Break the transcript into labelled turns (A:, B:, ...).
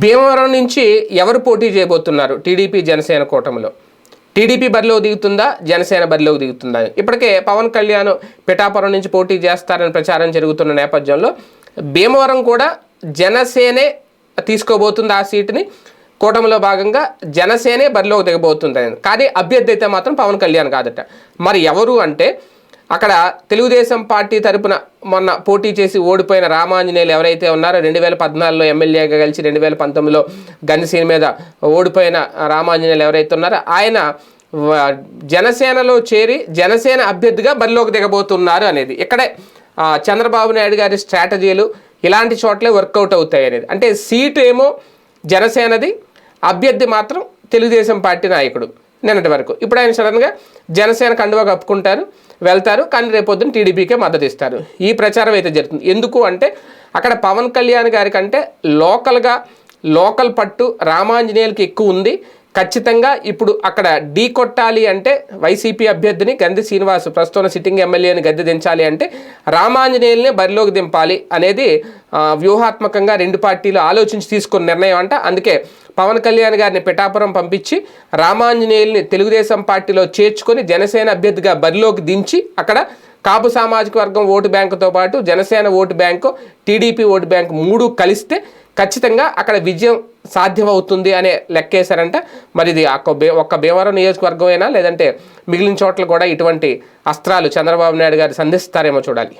A: భీమవరం నుంచి ఎవరు పోటీ చేయబోతున్నారు? టీడీపీ జనసేన కూటమిలో. టీడీపీ బరిలోకి దిగుతుందా? జనసేన బరిలోకి దిగుతుందా? ఇప్పటికే పవన్ కళ్యాణ్ పిఠాపురం నుంచి పోటీ చేస్తారని ప్రచారం జరుగుతున్న నేపథ్యంలో భీమవరం కూడా జనసేనే తీసుకోబోతుంది ఆ సీటుని. కూటమిలో భాగంగా జనసేనే బరిలోకి దిగబోతుంది. కానీ అభ్యర్థి అయితే మాత్రం పవన్ కళ్యాణ్ కాదట. మరి ఎవరు అంటే అక్కడ తెలుగుదేశం పార్టీ తరపున మొన్న పోటీ చేసి ఓడిపోయిన రామాంజనేయులు ఎవరైతే ఉన్నారో రెండు వేల పద్నాలుగులో ఎమ్మెల్యేగా కలిసి రెండు వేల పంతొమ్మిదిలో గన్సీన్ మీద ఓడిపోయిన రామాంజనేయులు ఎవరైతే ఉన్నారో ఆయన జనసేనలో చేరి జనసేన అభ్యర్థిగా బరిలోకి దిగబోతున్నారు అనేది. ఇక్కడే చంద్రబాబు నాయుడు గారి స్ట్రాటజీలు ఇలాంటి చోట్లే వర్కౌట్ అవుతాయి అనేది. అంటే సీటు ఏమో జనసేనది అభ్యర్థి మాత్రం తెలుగుదేశం పార్టీ నాయకుడు. నిన్నటి వరకు. ఇప్పుడు ఆయన సడన్గా జనసేన కండువా కప్పుకుంటారు వెళ్తారు కానీ రేపొద్దున టీడీపీకే మద్దతు ఇస్తారు. ఈ ప్రచారం అయితే జరుగుతుంది. ఎందుకు అంటే అక్కడ పవన్ కళ్యాణ్ గారి కంటే లోకల్గా లోకల్ పట్టు రామాంజనేయులకి ఎక్కువ ఉంది. ఖచ్చితంగా ఇప్పుడు అక్కడ ఢీ కొట్టాలి అంటే వైసీపీ అభ్యర్థిని గంది శ్రీనివాస్ ప్రస్తుతం సిట్టింగ్ ఎమ్మెల్యేని గద్దె దించాలి అంటే రామాంజనేయుల్ని బరిలోకి దింపాలి అనేది వ్యూహాత్మకంగా రెండు పార్టీలు ఆలోచించి తీసుకున్న నిర్ణయం అంట. అందుకే పవన్ కళ్యాణ్ గారిని పిఠాపురం పంపించి రామాంజనేయుల్ని తెలుగుదేశం పార్టీలో చేర్చుకొని జనసేన అభ్యర్థిగా బరిలోకి దించి అక్కడ కాపు సామాజిక వర్గం ఓటు బ్యాంకుతో పాటు Janasena vote bank TDP vote bank మూడు కలిస్తే ఖచ్చితంగా అక్కడ విజయం సాధ్యమవుతుంది అనే లెక్కేశారంట మరి ఇది ఒక్క బే ఒక్క భీమవరం నియోజకవర్గమైనా? లేదంటే మిగిలిన చోట్ల కూడా ఇటువంటి అస్త్రాలు చంద్రబాబు నాయుడు గారు సంధిస్తారేమో చూడాలి.